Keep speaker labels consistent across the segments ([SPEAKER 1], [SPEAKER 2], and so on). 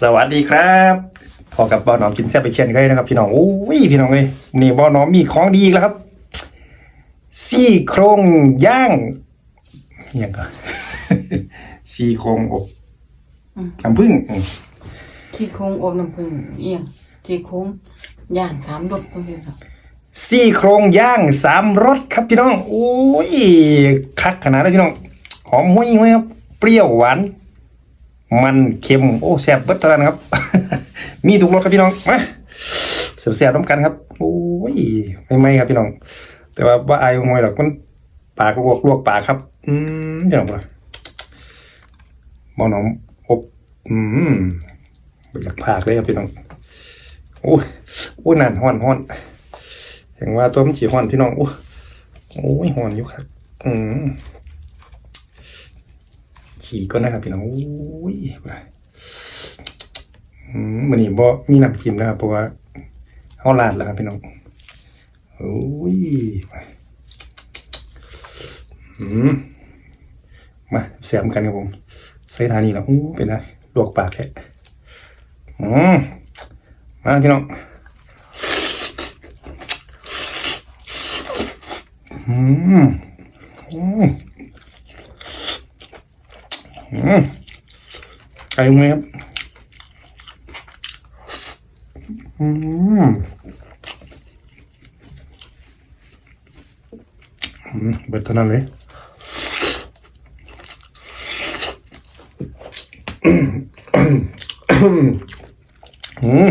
[SPEAKER 1] สวัสดีครับพอกับบ่อน้องกินแซ่บไปเชียนเคยนะครับ พี่น้องโอ้ยพี่น้องเลยนี่บ่อน้องมีของดีอีกแล้วครับ ซี่โครงย่างอยังก็ซี่โครงอบ
[SPEAKER 2] อืม
[SPEAKER 1] น้ำผึ้งอืม
[SPEAKER 2] ที่โค้งอบน้ำผึ้งเอียงที่โค้งย่างสามรสพวกนี้ครับ
[SPEAKER 1] ซี่โครงย่างสามรสครับพี่น้องโอ้ยคักขนาดนั้นพี่น้องหอมห้วยห้วยครับเปรี้ยวหวาน มันเค็มโอ้แซ่บเบิดตะลันครับ มีทุกรสครับพี่น้องมาแซ่บๆน้ำกันครับโอ้ยไม่ไม่ครับพี่น้อง แต่ว่าว่าไอ้หวยหรอกมันปากลวกลวกปากครับ อืมพี่น้องมอน้องอบอืมอยากพากเลยครับพี่น้องโอ้ยโอ้ยนานห้อนห้อนอย่างว่าตัวมันฉีห้อนพี่น้องโอ้ยโอ้ยห้อนอยู่ครับ อืม ขี่ก็นะครับพี่น้องโอ้ยมมันนี่บ่มีน้ำจิ้มนะครับเพราะว่าเขาลาดแล้วครับพี่น้องโอ้ยมมาเสียมกันครับผมใส่ทานีแล้วอู้เป็นไงลวกปากแค่อืมมาพี่น้องอืมอืมอืม ไก่ตรงนี้ครับอืมอืมเบิดเท่านั้นเลยอืมอืม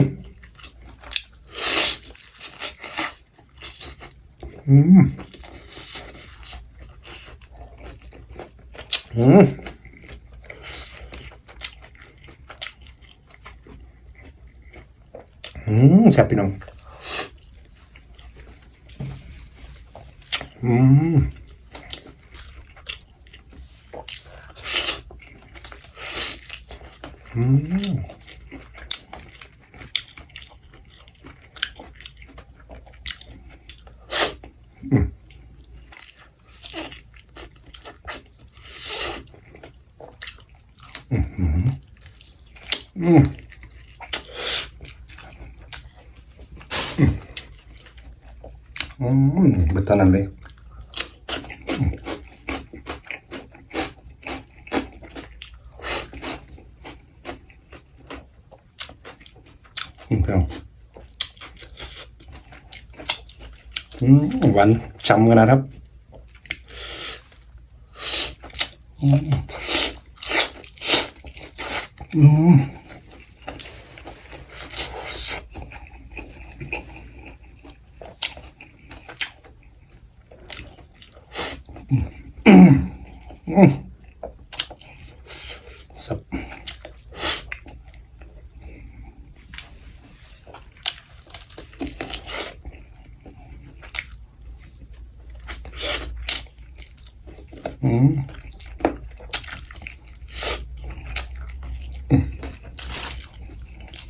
[SPEAKER 1] อืม อืม แซ่บพี่น้องอืมอืมอืมอืมอืม อื มเบิดตอนนั้นเลยอืมเปรี้ยวอืมหวานฉ่ำกันนะครับอืมอืม อืม สับอืม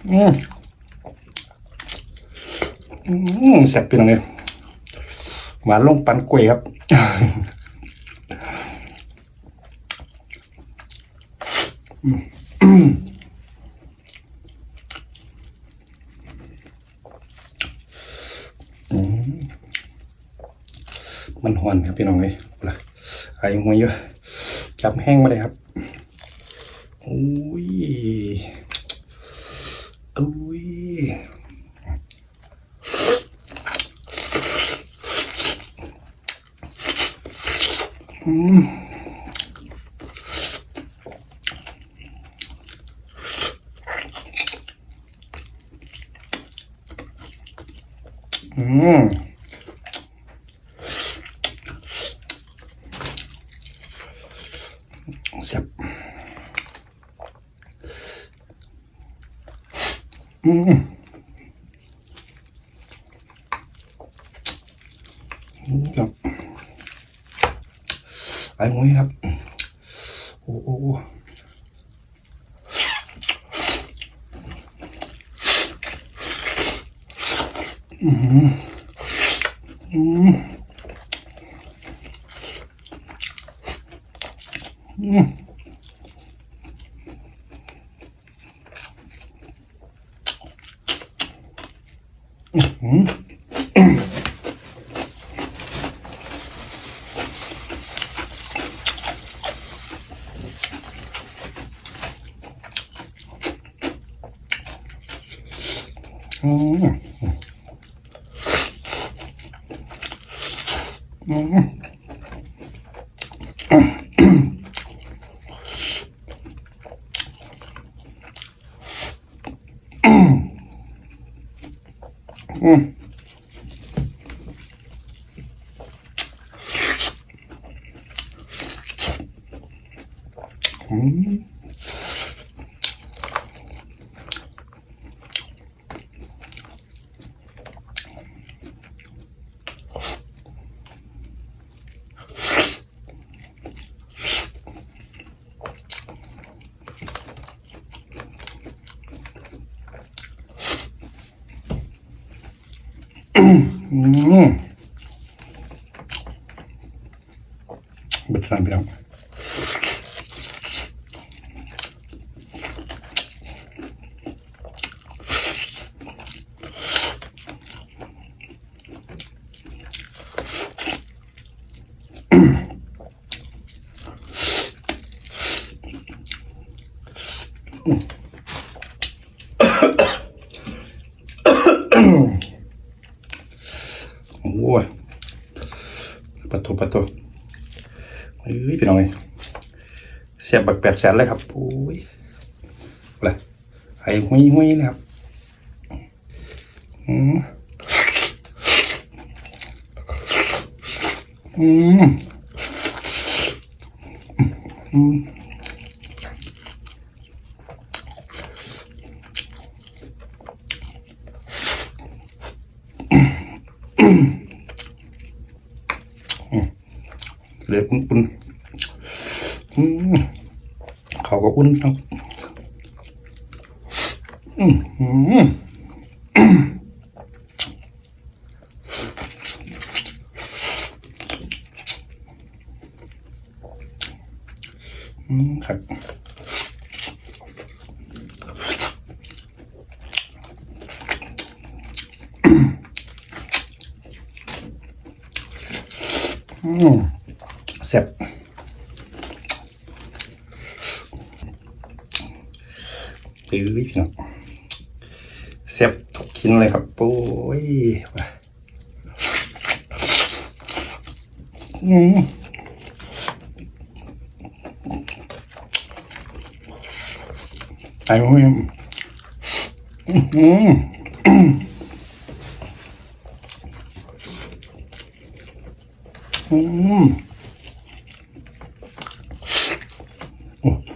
[SPEAKER 1] อืมอืมแซ่บเป็นยังไงหวานลงปันกล้วยครับ มันหอนครับพี่น้องเลยละไอ้หัวเยอะ จับแห้งมาเลยครับอุ้ยอุ้ยอืม อืมแซ่บอืมครับไอ้หมวยครับ 음. 음. 음. 음. 음. ม อืมอืมอืม อืมอืม อืมเบิดร้านพี่น้องโอ้ย ปะโทปะโทเฮ้ยพี่น้องเลยเสียบบักแปดแสนเลยครับโอ้ยอะไรไอ้หุยหุยนะครับอืมอืมอืม เลยอุ่นๆเขาก็อุ่นครับอืมอืมอืมครับ ซ่บตื้อพี่น้องแซ่บทุกชิ้นเลยครับโอ้ยว่ะอืมไอ้พวกนี้อืมอืม Mm-hmm.